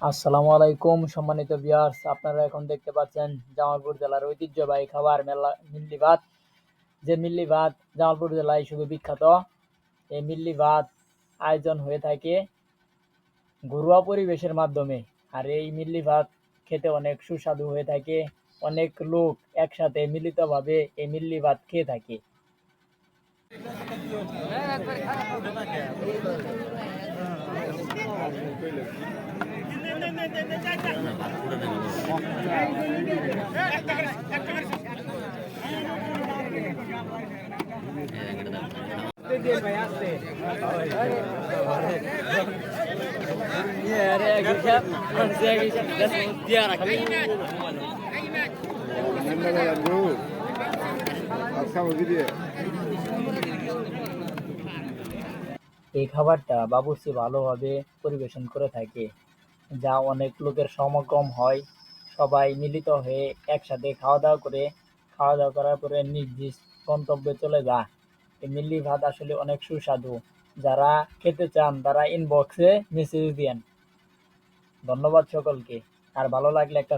আসসালামু আলাইকুম, সম্মানিত ভিউয়ার্স আপনারা এখন দেখতে পাচ্ছেন জামালপুর জেলার ঐতিহ্যবাহী খাবার মেলা মিল্লি ভাত। যে মিল্লি ভাত জামালপুর জেলায় শুধু বিখ্যাত, এই মিল্লি ভাত আয়োজন হয়ে থাকে ঘরোয়া পরিবেশের মাধ্যমে। আর এই মিল্লি ভাত খেতে অনেক সুস্বাদু হয়ে থাকে, অনেক লোক একসাথে মিলিতভাবে এই মিল্লি ভাত খেয়ে থাকে। এই খাবারটা বাবুর্চি ভালোভাবে পরিবেশন করে থাকে। যা অনেক লোকের সমাগম হয়। সবাই মিলিত হয়ে একসাথে খাওয়া দাওয়া করে খাওয়া দাওয়া করার পরে নির্দিষ্ট গন্তব্যে চলে যায়। এই মিল্লি ভাত আসলে অনেক সুস্বাদু। যারা খেতে চান, তারা ইনবক্সে মেসেজ দিয়েন। ধন্যবাদ সকলকে। আর ভালো লাগলে একটা